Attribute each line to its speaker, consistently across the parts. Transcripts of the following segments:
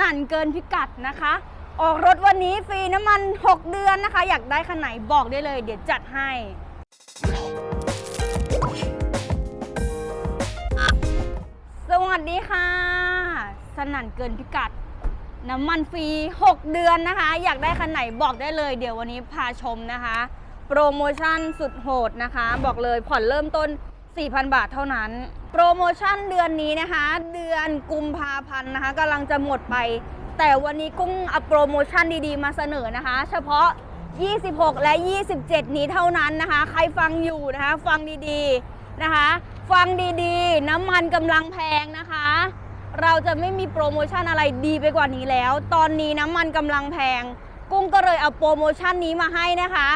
Speaker 1: นั่นเกินพิกัดนะคะ ออกรถวันนี้ฟรีน้ำมัน 6 เดือนนะคะ อยากได้คันไหนบอกได้เลย เดี๋ยวจัดให้สวัสดีค่ะ สนั่นเกินพิกัด น้ำมันฟรี 6 เดือนนะคะ อยากได้คันไหนบอกได้เลย เดี๋ยววันนี้พาชมนะคะ โปรโมชั่นสุดโหดนะคะ บอกเลยผ่อนเริ่มต้น 4,000 บาทเท่านั้น โปรโมชั่นเดือนนี้นะคะ เดือนกุมภาพันธ์นะคะกำลังจะหมดไป แต่วันนี้กุ้งเอาโปรโมชั่นดีๆ มาเสนอนะคะ เฉพาะ 26 และ 27 นี้เท่านั้นนะคะ ใครฟังอยู่นะคะ ฟังดีๆนะคะ ฟังดีๆ น้ำมันกำลังแพงนะคะ เราจะไม่มีโปรโมชั่นอะไรดีไปกว่านี้แล้ว ตอนนี้น้ำมันกำลังแพง กุ้งก็เลยเอาโปรโมชั่นนี้มาให้นะคะ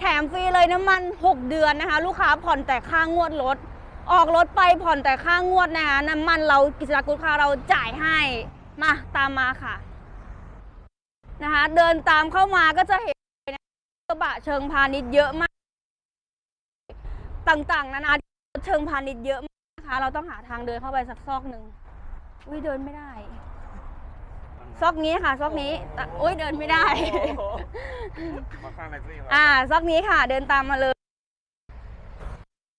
Speaker 1: แถมฟรีเลยน้ำมัน 6 เดือนนะคะ ลูกค้าผ่อนแต่ค่างวดรถ ออกรถไปผ่อนแต่ค่างวดนะคะน้ำมันเรากิจการกุศลเราจ่ายให้มาตามมาค่ะนะคะเดินตามเข้ามาก็จะเห็นกระบะเชิงพาณิชย์เยอะมาก ต่างๆนานาเชิงพาณิชย์เยอะมากนะคะเราต้องหาทางเดินเข้าไปสักซอกหนึ่งอุ้ยเดินไม่ได้ ซอกนี้ค่ะ ซอกนี้อะอุ้ยเดินไม่ได้
Speaker 2: มาข้างในซี่
Speaker 1: อ่า ซอกนี้ค่ะ เดินตามมาเลย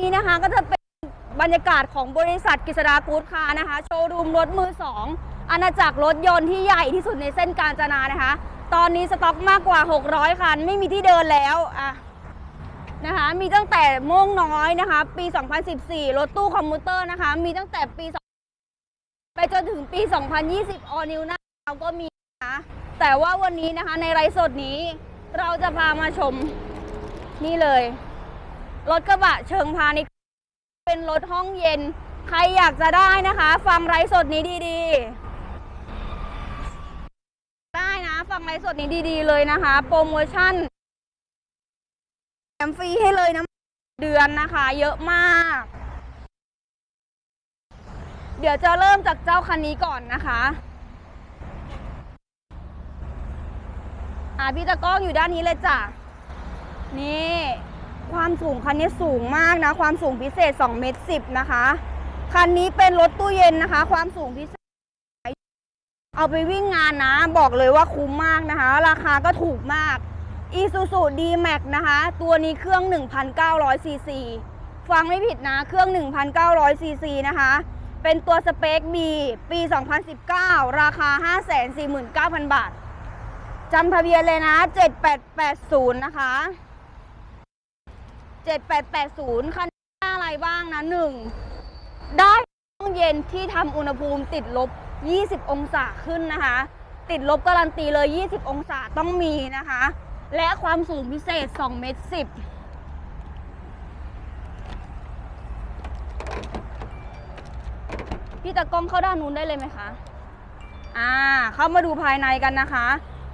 Speaker 1: นี่นะคะก็จะเป็น บรรยากาศของบริษัทกฤษดากู๊ดคาร์นะคะ โชว์รูมรถมือสองอาณาจักรรถยนต์ที่ใหญ่ที่สุดในเส้นกาญจนานะคะ ตอนนี้สต็อกมากกว่า 600 คัน ไม่มีที่เดินแล้วอะนะคะ มีตั้งแต่ม่วงน้อยนะคะ ปี 2014 รถตู้คอมมูเตอร์นะคะ มีตั้งแต่ปี ไปจนถึงปี 2020ออนิวนาเราก็มีนะคะแต่ว่าวันนี้นะคะในไลฟ์สดนี้เราจะพามาชมนี่เลย รถกระบะเชิงพาณิชย์ เป็นรถห้องเย็น ใครอยากจะได้นะคะ ฟังไลฟ์สดนี้ดีๆ ได้นะ ฟังไลฟ์สดนี้ดีๆเลยนะคะ โปรโมชั่นแถมฟรีให้เลยนะเดือนนะคะ เยอะมาก เดี๋ยวจะเริ่มจากเจ้าคันนี้ก่อนนะคะอ่าพี่ตะกล้องอยู่ด้านนี้เลยจ้ะ นี่ ความสูงคันนี้สูงมากนะ ความสูงพิเศษ2เมตร10นะคะ คันนี้เป็นรถตู้เย็นนะคะ ความสูงพิเศษ เอาไปวิ่งงานนะ บอกเลยว่าคุ้มมากนะคะ ราคาก็ถูกมาก Isuzu D-Max นะคะ ตัวนี้เครื่อง 1,900 ซีซี ฟังไม่ผิดนะ เครื่อง 1,900 ซีซีนะคะ เป็นตัวสเปค B ปี 2019 ราคา 549,000 บาท จำทะเบียนเลยนะ 7880 นะคะ 7880 คันนี้ได้อะไรบ้างนะหนึ่งได้ห้องเย็นที่ทำอุณหภูมิติดลบ 20 องศาขึ้นนะคะ ติดลบการันตีเลย 20 องศาต้องมีนะคะ และความสูงพิเศษ2เมตร10พี่ตะกล้องเข้าด้านนู้นได้เลยไหมคะ อ่า เข้ามาดูภายในกันนะคะ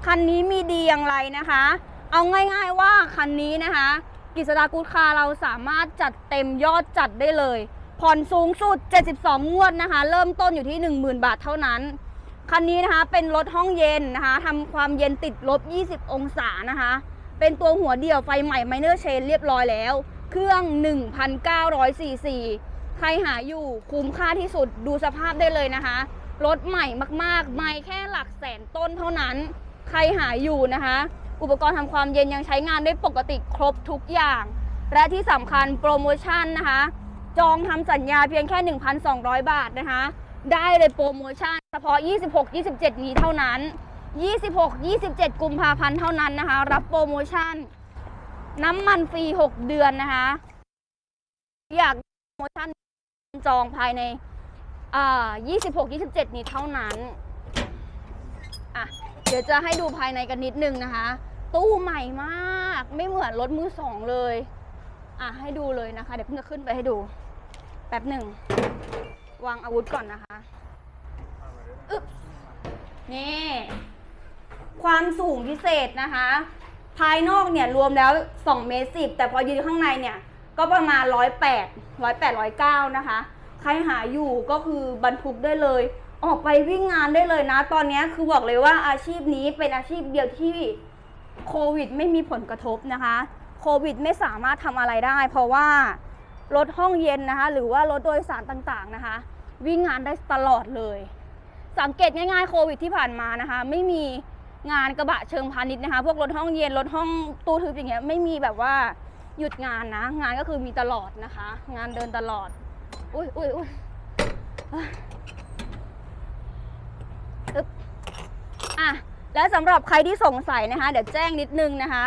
Speaker 1: คันนี้มีดีอย่างไรนะคะ เอาง่ายๆว่าคันนี้นะคะ กิษดากูดคาเราสามารถจัดเต็มยอดจัดได้เลย ผ่อนสูงสุด 72 งวดนะคะ เริ่มต้นอยู่ที่ 10,000 บาทเท่านั้น คันนี้นะคะเป็นรถห้องเย็นนะคะทำความเย็นติดลบ 20 องศานะคะ เป็นตัวหัวเดี่ยวไฟใหม่ไมเนอร์เชนเรียบร้อยแล้ว เครื่อง 1,900ซีซีใครหาอยู่คุ้มค่าที่สุดดูสภาพได้เลยนะคะ รถใหม่มากๆ ไม่แค่หลักแสนต้นเท่านั้น ใครหาอยู่นะคะ อุปกรณ์ทำความเย็นยังใช้งานได้ปกติครบทุกอย่าง และที่สำคัญโปรโมชั่นนะคะ จองทำสัญญาเพียงแค่ 1,200 บาทนะคะ ได้เลยโปรโมชั่นเฉพาะ 26 27 นี้เท่านั้น 26 27 กุมภาพันธ์เท่านั้นนะคะ รับโปรโมชั่น น้ำมันฟรี 6 เดือนนะคะ อยากโปรโมชั่นจองภายในอ่า26 27 นี้เท่านั้นอะ ดี๋ยวจะให้ดูภายในกันนิดนึงนะคะ ตู้ใหม่มาก ไม่เหมือนรถมือสองเลย อะให้ดูเลยนะคะ เดี๋ยวเพิ่งจะขึ้นไปให้ดู แป๊บหนึ่ง วางอาวุธก่อนนะคะอึ๊บนี่ความสูงพิเศษนะคะ ภายนอกเนี่ยรวมแล้ว2เมตรสิแต่พอยืนข้างในเนี่ยก็ประมาณ 108 108 109 นะคะ ใครหาอยู่ก็คือบรรทุกได้เลย ออกไปวิ่งงานได้เลยนะ ตอนนี้คือบอกเลยว่าอาชีพนี้เป็นอาชีพเดียวที่โควิดไม่มีผลกระทบนะคะ โควิดไม่สามารถทำอะไรได้ เพราะว่ารถห้องเย็นนะคะ หรือว่ารถโดยสารต่างๆนะคะ วิ่งงานได้ตลอดเลย สังเกตง่ายๆโควิดที่ผ่านมานะคะ ไม่มีงานกระบะเชิงพาณิชย์นะคะ พวกรถห้องเย็นรถห้องตู้ทึบอย่างเงี้ยไม่มีแบบว่าหยุดงานนะ งานก็คือมีตลอดนะคะ งานเดินตลอด อุ้ยอุ้ยอุ้ยอะอึ๊บ อะและสำหรับใครที่สงสัยนะคะ เดี๋ยวแจ้งนิดนึงนะคะ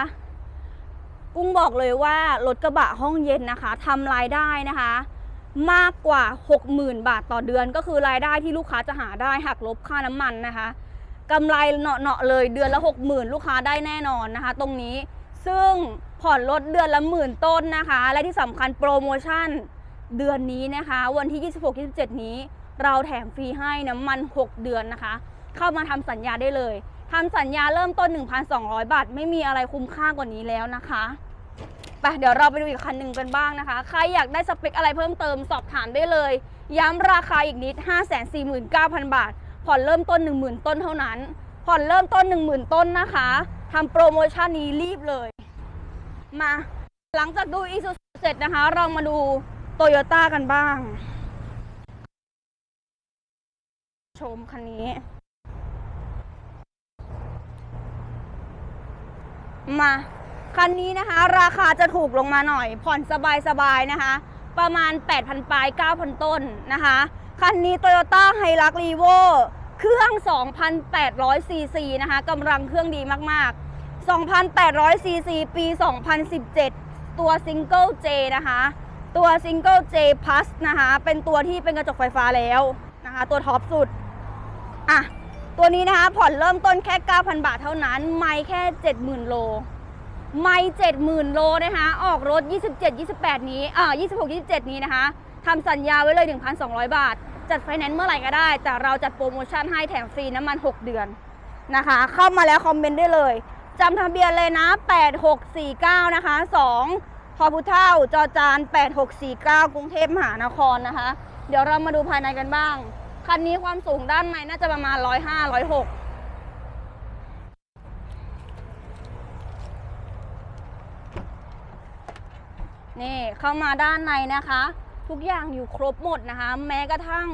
Speaker 1: กุ้งบอกเลยว่ารถกระบะห้องเย็นนะคะทำรายได้นะคะ มากกว่า 60,000 บาทต่อเดือน ก็คือรายได้ที่ลูกค้าจะหาได้หักลบค่าน้ำมันนะคะกำไรเนาะๆเลยเดือนละ 60,000 ลูกค้าได้แน่นอนนะคะ ตรงนี้ซึ่งผ่อนรถเดือนละหมื่นต้นนะคะ และที่สำคัญโปรโมชั่นเดือนนี้นะคะ วันที่ 26-27 นี้ เราแถมฟรีให้น้ำมัน 6 เดือนนะคะ เข้ามาทำสัญญาได้เลยทำสัญญาเริ่มต้น 1,200 บาท ไม่มีอะไรคุ้มค่ากว่านี้แล้วนะคะไปเดี๋ยวเราไปดูอีกคันหนึ่งกันบ้างนะคะ ใครอยากได้สเปคอะไรเพิ่มเติมสอบถามได้เลย ย้ำราคาอีกนิด 549,000 บาท ผ่อนเริ่มต้น 10,000 ต้นเท่านั้น ผ่อนเริ่มต้น 10,000 ต้นนะคะทำโปรโมชั่นนี้รีบเลย มา หลังจากดูอีซูเสร็จนะคะ เรามาดูโตโยต้ากันบ้าง ชมคันนี้ มาคันนี้นะคะ ราคาจะถูกลงมาหน่อย ผ่อนสบายๆนะคะ ประมาณ 8,000ปลาย 9,000 ต้นนะคะ คันนี้ Toyota h i l u x r e v o เครื่อง 2,800 ซีซีนะคะกำลังเครื่องดีมากๆ 2,800 ซีซี ปี 2017 ตัว Single J นะคะ ตัว Single J Plus นะคะ เป็นตัวที่เป็นกระจกไฟฟ้าแล้วนะคะ ตัวท็อปสุด อะ ตัวนี้นะคะผ่อนเริ่มต้นแค่ 9,000 บาทเท่านั้น ไม่แค่ 70,000 โล ไม่70,000 โลนะคะออกรถ 27 28 นี้อ่า26 27 นี้นะคะทำสัญญาไว้เลย 1,200 บาท จัดไฟแนนซ์เมื่อไหร่ก็ได้ แต่เราจัดโปรโมชั่นให้แถมฟรีน้ำมัน 6 เดือนนะคะ เข้ามาแล้วคอมเมนต์ได้เลยจำทะเบียนเลยนะ 8649 นะคะ 2พอพุเท่าจอจาน 8649 กรุงเทพมหานครนะคะ เดี๋ยวเรามาดูภายในกันบ้าง คันนี้ความสูงด้านในน่าจะประมาณ105 106นี่เข้ามาด้านในนะคะ ทุกอย่างอยู่ครบหมดนะคะ แม้กระทั่ง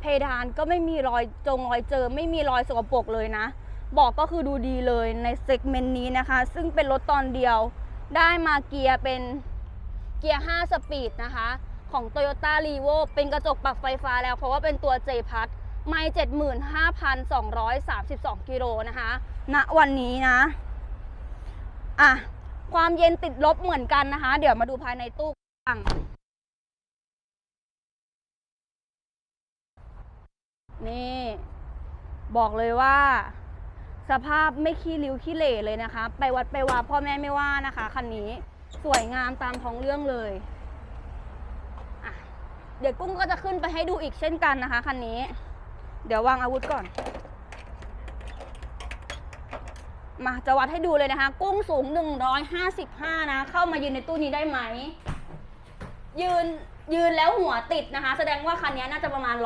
Speaker 1: เพดานก็ไม่มีรอยจงรอยเจอ ไม่มีรอยสกปรกเลยนะบอกก็คือดูดีเลยในเซกเมนต์นี้นะคะ ซึ่งเป็นรถตอนเดียว ได้มาเกียร์เป็นเกียร์ 5 สปีดนะคะ ของ Toyota r e v o เป็นกระจกปรับไฟฟ้าแล้ว เพราะว่าเป็นตัว J พัดไม่75,232 กิโลนะคะณวันนี้นะอะความเย็นติดลบเหมือนกันนะคะ เดี๋ยวมาดูภายในตู้กันนี่ บอกเลยว่า สภาพไม่ขี้ริ้วขี้เหร่เลยนะคะ ไปวัดไปวาพ่อแม่ไม่ว่านะคะคันนี้สวยงามตามท้องเรื่องเลย เดี๋ยวกุ้งก็จะขึ้นไปให้ดูอีกเช่นกันนะคะคันนี้ เดี๋ยววางอาวุธก่อน มาจะวัดให้ดูเลยนะคะ กุ้งสูง 155 นะ เข้ามายืนในตู้นี้ได้ไหม ยืนยืนแล้วหัวติดนะคะ แสดงว่าคันนี้น่าจะประมาณ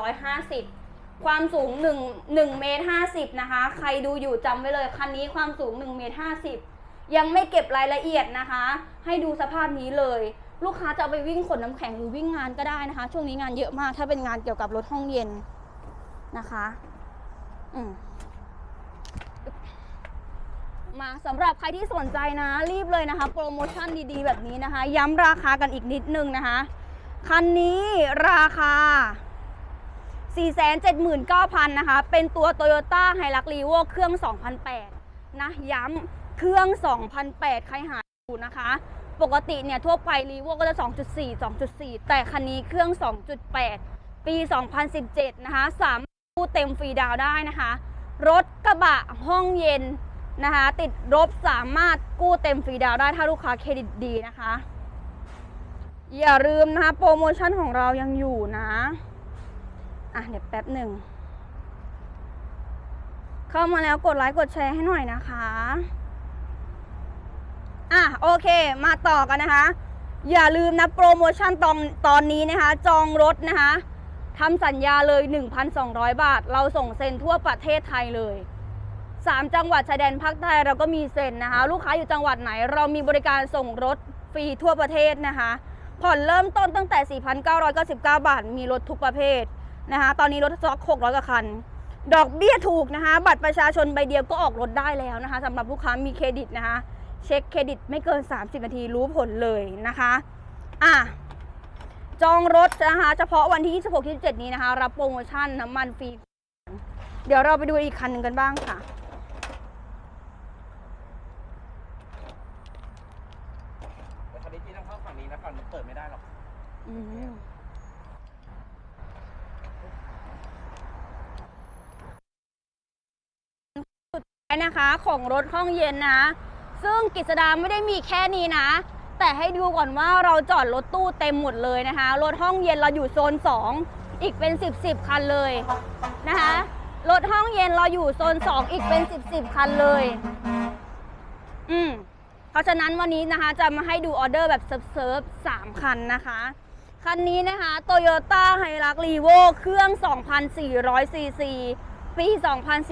Speaker 1: 150 ความสูง1 1เมตร50 นะคะ ใครดูอยู่จำไว้เลย คันนี้ความสูง1เมตร50 ยังไม่เก็บรายละเอียดนะคะ ให้ดูสภาพนี้เลย ลูกค้าจะเอาไปวิ่งขนน้ำแข็งหรือวิ่งงานก็ได้นะคะ ช่วงนี้งานเยอะมากถ้าเป็นงานเกี่ยวกับรถห้องเย็นนะคะ อืมมาสำหรับใครที่สนใจนะ รีบเลยนะคะ โปรโมชั่นดีๆ แบบนี้นะคะ ย้ำราคากันอีกนิดนึงนะคะ คันนี้ราคา 479,000 นะคะ เป็นตัว Toyota h i l u x r e v o เครื่อง 2008 นะ ย้ำเครื่อง 2008 ใครหาอยู่นะคะ ปกติเนี่ยทั่วไป r e v o ก็จะ 2.4 2.4 แต่คันนี้เครื่อง 2.8 ปี 2017 นะคะสามารถกู้เต็มฟรีดาวได้นะคะ รถกระบะห้องเย็นนะคะ ติดลบสามารถกู้เต็มฟรีดาวได้ถ้าลูกค้าเครดิตดีนะคะ อย่าลืมนะคะ โปรโมชั่นของเรายังอยู่นะ อะ เดี๋ยวแป๊บหนึ่ง เข้ามาแล้วกดไลค์กดแชร์ให้หน่อยนะคะ อะโอเค มาต่อกันนะคะ อย่าลืมนะโปรโมชั่นตอนตอนนี้นะคะ จองรถนะคะทำสัญญาเลย 1,200 บาท เราส่งเซ็นทั่วประเทศไทยเลย 3 จังหวัดชายแดนภาคใต้เราก็มีเซ็นนะคะ ลูกค้าอยู่จังหวัดไหน เรามีบริการส่งรถฟรีทั่วประเทศนะคะ ผ่อนเริ่มต้นตั้งแต่ 4,999 บาท มีรถทุกประเภทนะคะ ตอนนี้รถสต็อก600กว่าคัน ดอกเบี้ยถูกนะคะ บัตรประชาชนใบเดียวก็ออกรถได้แล้วนะคะสำหรับลูกค้ามีเครดิตนะคะ เช็คเครดิตไม่เกิน 30 นาทีรู้ผลเลยนะคะอะจองรถนะคะ เฉพาะวันที่ 26 27 นี้นะคะ รับโปรโมชั่นน้ำมันฟรี เดี๋ยวเราไปดูอีกคันหนึ่งกันบ้างค่ะ
Speaker 2: แต่คันนี้พี่ต้องเข้าฝั่งนี้นะฝั่งนู้นเปิดไม่ได้หรอก
Speaker 1: อืมสุดท้ายนะคะของรถห้องเย็นนะ ซึ่งกิจดาไม่ได้มีแค่นี้นะ แต่ให้ดูก่อนว่าเราจอดรถตู้เต็มหมดเลยนะคะ รถห้องเย็นเราอยู่โซน 2 อีกเป็น 10 10 คันเลยนะคะ รถห้องเย็นเราอยู่โซน 2 อีกเป็น 10 10 คันเลย อืมเพราะฉะนั้นวันนี้นะคะจะมาให้ดูออเดอร์แบบเซิร์ฟเซิร์ฟสามคันนะคะ คันนี้นะคะ Toyota h i l u x r e v o เครื่อง 2,400ซีซีปี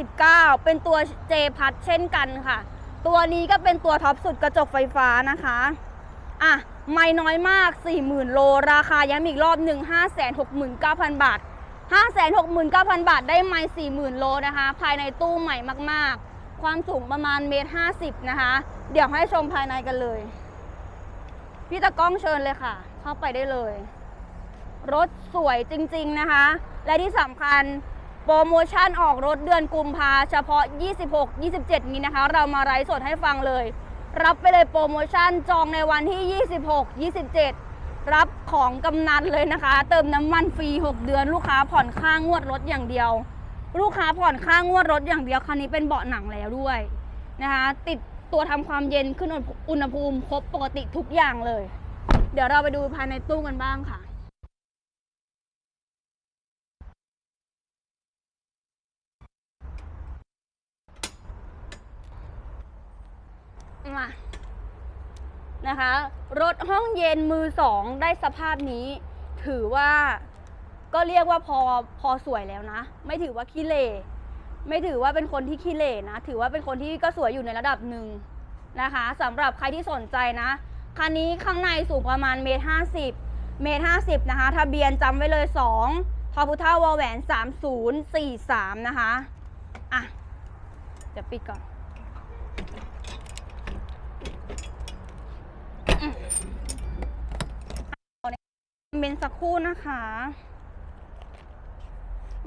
Speaker 1: 2019 เป็นตัว J พัดเช่นกันค่ะ ตัวนี้ก็เป็นตัวท็อปสุดกระจกไฟฟ้านะคะ อะ ไม่น้อยมาก 40,000 โล ราคาย้ำอีกรอบหนึ่ง569,000 บาท 569,000 บาทได้ไม่40,000 โลนะคะ ภายในตู้ใหม่มากๆ ความสูงประมาณเมตร50 นะคะ เดี๋ยวให้ชมภายในกันเลย พี่ตะก้องเชิญเลยค่ะ เข้าไปได้เลย รถสวยจริงๆนะคะ และที่สำคัญ โปรโมชั่นออกรถเดือนกุมภาเฉพาะ 26 27 นี้นะคะ เรามาไลฟ์สดให้ฟังเลย รับไปเลยโปรโมชั่นจองในวันที่ 26 27 รับของกำนันเลยนะคะ เติมน้ำมันฟรี 6 เดือน ลูกค้าผ่อนค่างวดรถอย่างเดียว ลูกค้าผ่อนค่างวดรถอย่างเดียวคันนี้เป็นเบาะหนังแล้วด้วยนะคะ ติดตัวทำความเย็นขึ้นอุณหภูมิครบปกติทุกอย่างเลย เดี๋ยวเราไปดูภายในตู้กันบ้างค่ะ มานะคะ รถห้องเย็นมือสองได้สภาพนี้ ถือว่าก็เรียกว่าพอพอสวยแล้วนะ ไม่ถือว่าขี้เหร่ไม่ถือว่าเป็นคนที่ขี้เหร่นะ ถือว่าเป็นคนที่ก็สวยอยู่ในระดับหนึ่งนะคะสำหรับใครที่สนใจนะคันนี้ข้างในสูงประมาณเมตรห้าสิบเมตรห้าสิบนะคะ ทะเบียนจำไว้เลยสองทอพุท่าวอแหวนสามศูนย์สี่สามนะคะ อะเดี๋ยวปิดก่อน เมนสักครู่นะคะ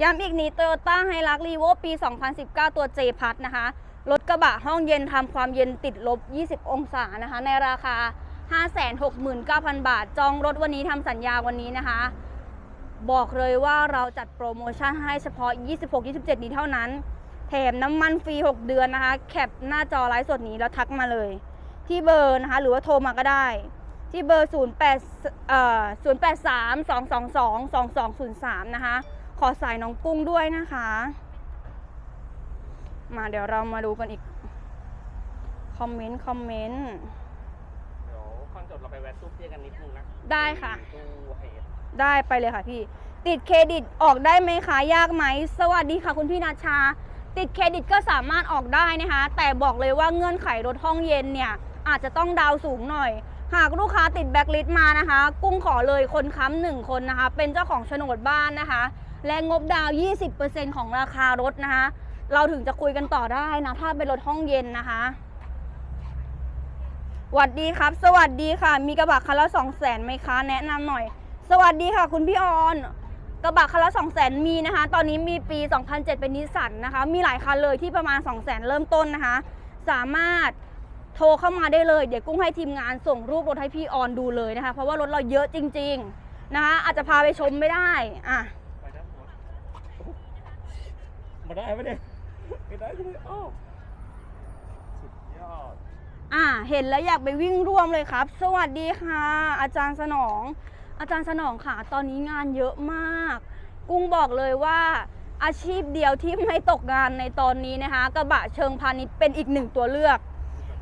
Speaker 1: ย้ำอีกนี้ Toyota h i l u x r e v o ปี 2019 ตัว J พัดนะคะ รถกระบะห้องเย็นทำความเย็นติดลบ 20 องศานะคะ ในราคา 569,000 บาท จองรถวันนี้ทำสัญญาวันนี้นะคะ บอกเลยว่าเราจัดโปรโมชั่นให้เฉพาะ 26-27 นี้เท่านั้น แถมน้ำมันฟรี 6 เดือนนะคะ แคปหน้าจอไลฟ์สดนี้แล้วทักมาเลย ที่เบอร์นะคะ หรือว่าโทรมาก็ได้ ที่เบอร์ 08เอ่อ083 222 2203 นะคะ ขอสายน้องกุ้งด้วยนะคะ มาเดี๋ยวเรามาดูกันอีก คอมเมนต์ คอมเมนต์
Speaker 2: เดี๋ยวฟังจบเราไปแวะตู้เพียกันนิดนึงนะ
Speaker 1: ได้ค่ะ
Speaker 2: ตู้เฮด
Speaker 1: ได้ไปเลยค่ะพี่ ติดเครดิตออกได้ไหมคะ ยากไหม สวัสดีค่ะคุณพี่นาชา ติดเครดิตก็สามารถออกได้นะคะ แต่บอกเลยว่าเงื่อนไขรถห้องเย็นเนี่ย อาจจะต้องดาวสูงหน่อย หากลูกค้าติดแบ็คลิสต์มานะคะ กุ้งขอเลยคนค้ำหนึ่งคนนะคะ เป็นเจ้าของโฉนดบ้านนะคะ และงบดาวน์20%ของราคารถนะคะ เราถึงจะคุยกันต่อได้นะ ถ้าเป็นรถห้องเย็นนะคะสวัสดีครับ สวัสดีค่ะ มีกระบะคันละสองแสนไหมคะ แนะนำหน่อย สวัสดีค่ะ คุณพี่ออน กระบะคันละ2 0 0 0 0มีนะคะ ตอนนี้มีปี 2007 เป็นนิสสันนะคะ มีหลายคันเลยที่ประมาณ 2 0 0 0 0 0เริ่มต้นนะคะ สามารถ โทรเข้ามาได้เลย เดี๋ยวกุ้งให้ทีมงานส่งรูปรถให้พี่ออนดูเลยนะคะ เพราะว่ารถเราเยอะจริง ๆนะคะ อาจจะพาไปชมไม่ได้อะ
Speaker 2: ไปนะมาได้ไหมเนี่ยไม่ได้เลยอ้าวสุดยอด
Speaker 1: อ่าเห็นแล้วอยากไปวิ่งร่วมเลยครับ สวัสดีค่ะ อาจารย์สนอง อาจารย์สนองค่ะ ตอนนี้งานเยอะมาก กุ้งบอกเลยว่าอาชีพเดียวที่ไม่ตกงานในตอนนี้นะคะ กระบะเชิงพาณิชย์เป็นอีกหนึ่งตัวเลือก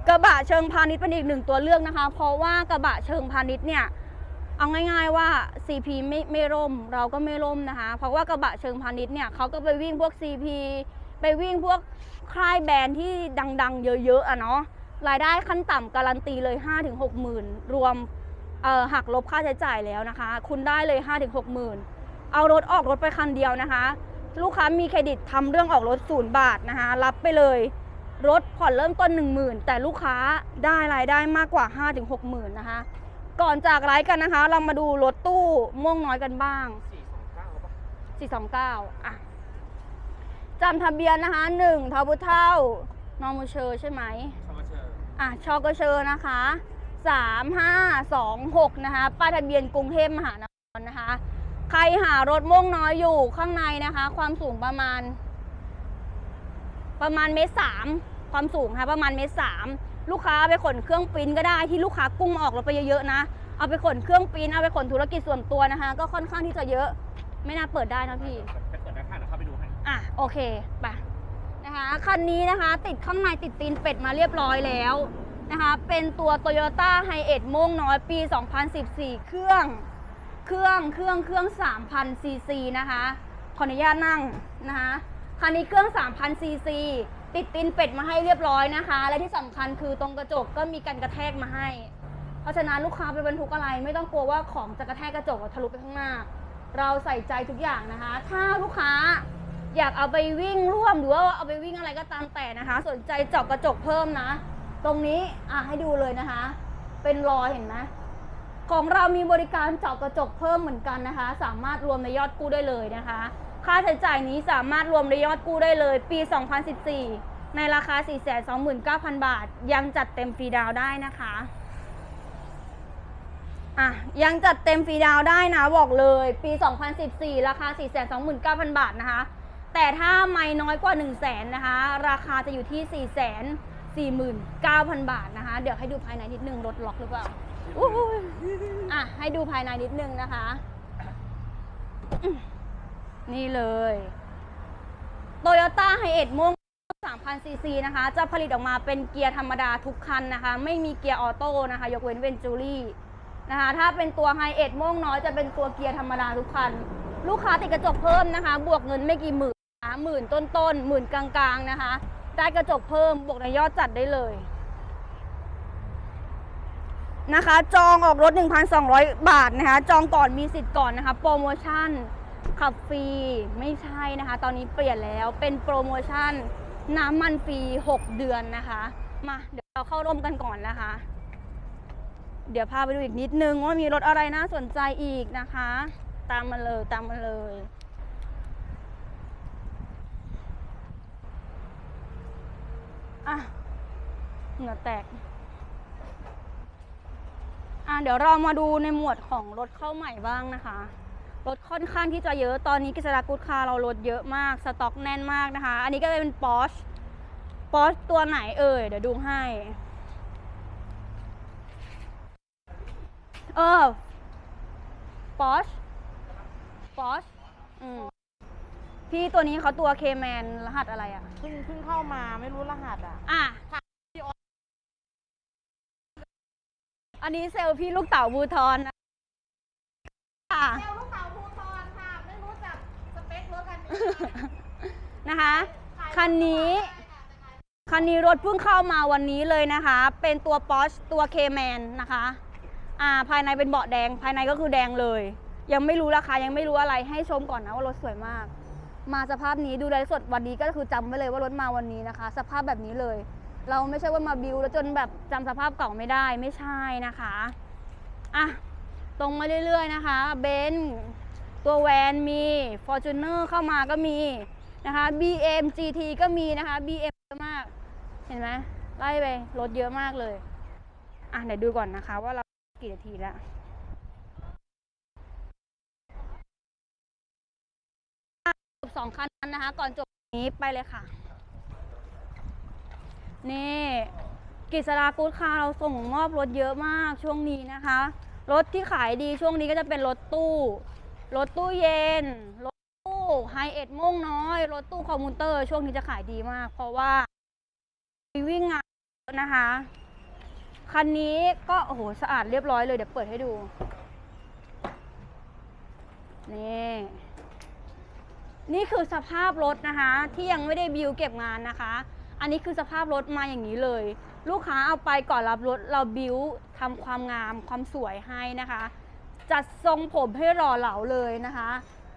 Speaker 1: กระบะเชิงพาณิชย์เป็นอีกหนึ่งตัวเลือกนะคะ เพราะว่ากระบะเชิงพาณิชย์เนี่ยเอาง่ายๆว่า CP ไม่ไม่ร่มเราก็ไม่ร่มนะคะ เพราะว่ากระบะเชิงพาณิชย์เนี่ยเขาก็ไปวิ่งพวก CP ไปวิ่งพวกค่ายแบรนด์ที่ดังๆ เยอะๆอะเนาะรายได้ขั้นต่ำการันตีเลย 5-6หมื่นรวมเอ่อหักลบค่าใช้จ่ายแล้วนะคะ คุณได้เลย 5-6หมื่นเอารถออกรถไปคันเดียวนะคะ ลูกค้ามีเครดิตทำเรื่องออกรถศูนย์บาทนะคะ รับไปเลย รถผ่อนเริ่มต้น 1 0,000 แต่ลูกค้าได้รายได้มากกว่า 5-60,000นะคะ ก่อนจากไลฟ์กันนะคะ เรามาดูรถตู้ม่วงน้อยกันบ้าง
Speaker 2: สี่สองเก้าป่ะ
Speaker 1: 429อะจำทะเบียนนะคะ1ทาบุเท่านอมูเชอร์ใช่ไหม
Speaker 2: ชมาเชอร์
Speaker 1: อะชอกเชอร์นะคะ3526นะคะป้ายทะเบียนกรุงเทพมหานครนะคะ ใครหารถม่วงน้อยอยู่ข้างในนะคะ ความสูงประมาณ ประมาณเมตรสาม ความสูงค่ะประมาณเมตรสามลูกค้าเอาไปขนเครื่องปริ้นก็ได้ที่ลูกค้ากุ้งออกรถไปเยอะๆนะ เอาไปขนเครื่องปริ้นเอาไปขนธุรกิจส่วนตัวนะคะ ก็ค่อนข้างที่จะเยอะ ไม่น่าเปิดได้นะพี่
Speaker 2: ไปเปิดด้านข้างนะเข้าไปดูให้
Speaker 1: อะโอเคไปนะคะคันนี้นะคะ ติดข้างในติดตีนเป็ดมาเรียบร้อยแล้วนะคะ เป็นตัว Toyota h i เอ็ดม่วงน้อยปี 2014 เครื่อง เครื่อง เครื่อง เครื่อง 3,000ซีซีนะคะ ขออนุญาตนั่งนะคะ คันนี้เครื่อง 3,000ซีซี ติดตีนเป็ดมาให้เรียบร้อยนะคะ และที่สำคัญคือตรงกระจกก็มีการกระแทกมาให้ เพราะฉะนั้นลูกค้าไปบรรทุกอะไร ไม่ต้องกลัวว่าของจะกระแทกกระจกทะลุไปข้างหน้า เราใส่ใจทุกอย่างนะคะ ถ้าลูกค้าอยากเอาไปวิ่งร่วมหรือว่าเอาไปวิ่งอะไรก็ตามแต่นะคะ สนใจเจาะกระจกเพิ่มนะ ตรงนี้อะให้ดูเลยนะคะ เป็นรอยเห็นไหมของเรามีบริการเจาะกระจกเพิ่มเหมือนกันนะคะ สามารถรวมในยอดกู้ได้เลยนะคะ ค่าใช้จ่ายนี้สามารถรวมในยอดกู้ได้เลย ปี 2014 ในราคา 429,000 บาท ยังจัดเต็มฟรีดาวน์ได้นะคะอะยังจัดเต็มฟรีดาวน์ได้นะบอกเลยปี 2014 ราคา 429,000 บาทนะคะ แต่ถ้าไม่น้อยกว่า 1 0 0 0 0แสนนะคะ ราคาจะอยู่ที่ 4 4 9 0 0 0 บาทนะคะ เดี๋ยวให้ดูภายในนิดนึงรถล็อกหรือเปล่าอุ้ยอะให้ดูภายในนิดนึงนะคะอืม นี่เลย Toyota h i เอ็ดม่วง3,000ซีซีนะคะ จะผลิตออกมาเป็นเกียร์ธรรมดาทุกคันนะคะ ไม่มีเกียร์ออโต้นะคะ ยกเว้นเวนจูรี่นะคะ ถ้าเป็นตัวไฮเอ็ดม่วงน้อยจะเป็นตัวเกียร์ธรรมดาทุกคัน ลูกค้าติดกระจกเพิ่มนะคะ บวกเงินไม่กี่หมื่นนะหมื่นต้นๆหมื่นกลางๆนะคะ ได้กระจกเพิ่ม บวกในยอดจัดได้เลยนะคะ จองออกรถ 1,200 บาทนะคะ จองก่อนมีสิทธิ์ก่อนนะคะ โปรโมชั่น ขับฟรีไม่ใช่นะคะ ตอนนี้เปลี่ยนแล้วเป็นโปรโมชั่นน้ำมันฟรี 6 เดือนนะคะ มาเดี๋ยวเราเข้าร่มกันก่อนนะคะ เดี๋ยวพาไปดูอีกนิดนึงว่ามีรถอะไรน่าสนใจอีกนะคะ ตามมาเลยตามมาเลยอะเหงื่อแตกอะเดี๋ยวเรามาดูในหมวดของรถเข้าใหม่บ้างนะคะ รถค่อนข้างที่จะเยอะตอนนี้กิจการกูดคาร์เรารถเยอะมาก สต็อกแน่นมากนะคะ อันนี้ก็จะเป็นปอชปอชตัวไหนเอ่ยเดี๋ยวดูให้ เออปอชปอชอืมพี่ตัวนี้เขาตัวเคแมนรหัสอะไรอะ
Speaker 3: เพิ่งเพิ่งเข้ามาไม่รู้รหัสอะ
Speaker 1: อะ อันนี้เซลล์พี่ลูกเต่าบูทอนนะค่ะ
Speaker 3: เซลลูกเต๋าภูทรค่ะ ไม่รู้จักสเปครถคันนี้
Speaker 1: นะคะ คันนี้ คันนี้รถเพิ่งเข้ามาวันนี้เลยนะคะ เป็นตัว Porsche ตัว Cayman นะคะ อ่า ภายในเป็นเบาะแดง ภายในก็คือแดงเลย ยังไม่รู้ราคา ยังไม่รู้อะไร ให้ชมก่อนนะว่ารถสวยมาก มาสภาพนี้ดูไลฟ์สดวันนี้ก็คือจำไว้เลยว่ารถมาวันนี้นะคะ สภาพแบบนี้เลย เราไม่ใช่ว่ามาบิวแล้วจนแบบจำสภาพเก่าไม่ได้ ไม่ใช่นะคะ อะ ตรงมาเรื่อยๆนะคะเบนซ์ตัวแวนมี Fortuner เข้ามาก็มีนะคะ BM GT ก็มีนะคะ BM เยอะมากเห็นไหมไล่ไปรถเยอะมากเลยอะเดี๋ยวดูก่อนนะคะ ว่าเรากี่นาทีแล้วจบสองคันนะคะ ก่อนจบนี้ไปเลยค่ะ นี่กิษรากูดคาร์เราส่งมอบรถเยอะมากช่วงนี้นะคะ รถที่ขายดีช่วงนี้ก็จะเป็นรถตู้ รถตู้เย็น รถตู้ไฮเอ็ดม่งน้อย รถตู้คอมมูเตอร์ ช่วงนี้จะขายดีมาก เพราะว่าวิ่งงานเยอะนะคะ คันนี้ก็โอ้โหสะอาดเรียบร้อยเลยเดี๋ยวเปิดให้ดู นี่ นี่คือสภาพรถนะคะ ที่ยังไม่ได้บิวเก็บงานนะคะ อันนี้คือสภาพรถมาอย่างนี้เลย ลูกค้าเอาไปก่อนรับรถเราบิวทำความงามความสวยให้นะคะ จัดทรงผมให้หล่อเหลาเลยนะคะ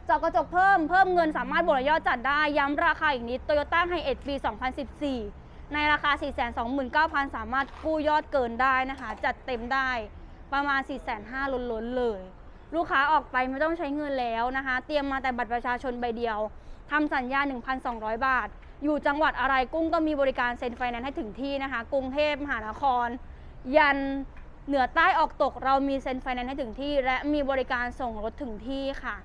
Speaker 1: จอกระจกเพิ่มเพิ่มเงินสามารถบวกยอดจัดได้ย้ำราคาอีกนิด Toyota h i 8ปี 2014 ในราคา 429,000 สามารถกู้ยอดเกินได้นะคะ จัดเต็มได้ประมาณ 4,500ล้นๆเลย ลูกค้าออกไปไม่ต้องใช้เงินแล้วนะคะ เตรียมมาแต่บัตรประชาชนใบเดียวทำสัญญา 1,200 บาท อยู่จังหวัดอะไรกุ้งก็มีบริการเซ็นไฟแนนซ์ให้ถึงที่นะคะ กรุงเทพมหานคร ยันเหนือใต้ออกตกเรามีเซ็นไฟแนนซ์ให้ถึงที่ และมีบริการส่งรถถึงที่ค่ะ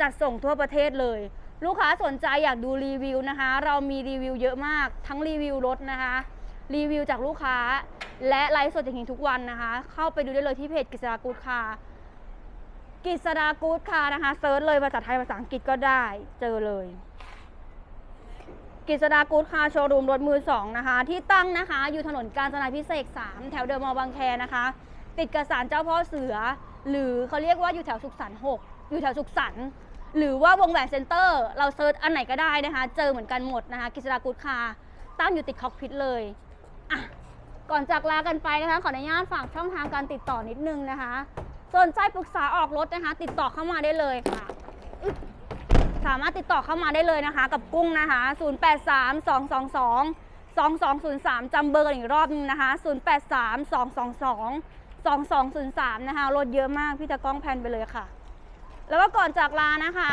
Speaker 1: จัดส่งทั่วประเทศเลย ลูกค้าสนใจอยากดูรีวิวนะคะ เรามีรีวิวเยอะมาก ทั้งรีวิวรถนะคะ รีวิวจากลูกค้า และไลฟ์สดอย่างนี้ทุกวันนะคะ เข้าไปดูได้เลยที่เพจกิษรากูดคากิษรากูดคานะคะเซิร์ชเลยภาษาไทยภาษาอังกฤษก็ได้เจอเลย กิษดากูดคาโชว์รูมรถมือสองนะคะ ที่ตั้งนะคะ อยู่ถนนกาญจนาพิเศษ3แถวเดอะมอลล์บางแคนะคะ ติดกับศาลเจ้าพ่อเสือ หรือเขาเรียกว่าอยู่แถวสุขสันต์6อยู่แถวสุขสันต์หรือว่าวงแหวนเซ็นเตอร์ เราเซิร์ชอันไหนก็ได้นะคะ เจอเหมือนกันหมดนะคะ กิษดากูดคาตั้งอยู่ติดคอกพิทเลยอะก่อนจากลากันไปนะคะ ขออนุญาตฝากช่องทางการติดต่อนิดนึงนะคะสนใจปรึกษาออกรถนะคะ ติดต่อเข้ามาได้เลยค่ะ สามารถติดต่อเข้ามาได้เลยนะคะ กับกุ้งนะคะ 083 222 2203จำเบอร์กันอีกรอบนึงนะคะ 083 222 2203 นะคะรถเยอะมากพี่ตะก้องแพนไปเลยค่ะ แล้วก็ก่อนจากลานะคะ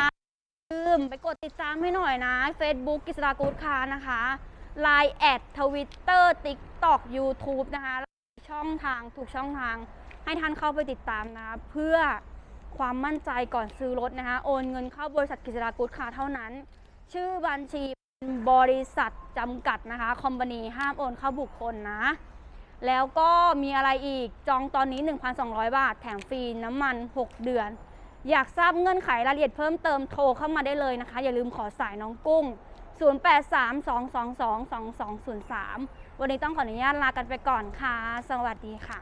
Speaker 1: ลืมไปกดติดตามให้หน่อยนะ Facebook กิสรากูดคานะคะ Line แอดทวิตเตอร์ติ๊กต็อก YouTube นะคะ ช่องทางทุกช่องทางให้ท่านเข้าไปติดตามนะ เพื่อ ความมั่นใจก่อนซื้อรถนะคะ โอนเงินเข้าบริษัทกิจรากูดคาเท่านั้น ชื่อบัญชีบริษัทจำกัดนะคะคอมพานีห้ามโอนเข้าบุคคลนะ แล้วก็มีอะไรอีกจองตอนนี้ 1,200 บาท แถมฟรีน้ำมัน 6 เดือน อยากทราบเงื่อนไขรายละเอียดเพิ่มเติมโทรเข้ามาได้เลยนะคะ อย่าลืมขอสายน้องกุ้ง 0832222203 วันนี้ต้องขออนุญาตลากันไปก่อนค่ะ สวัสดีค่ะ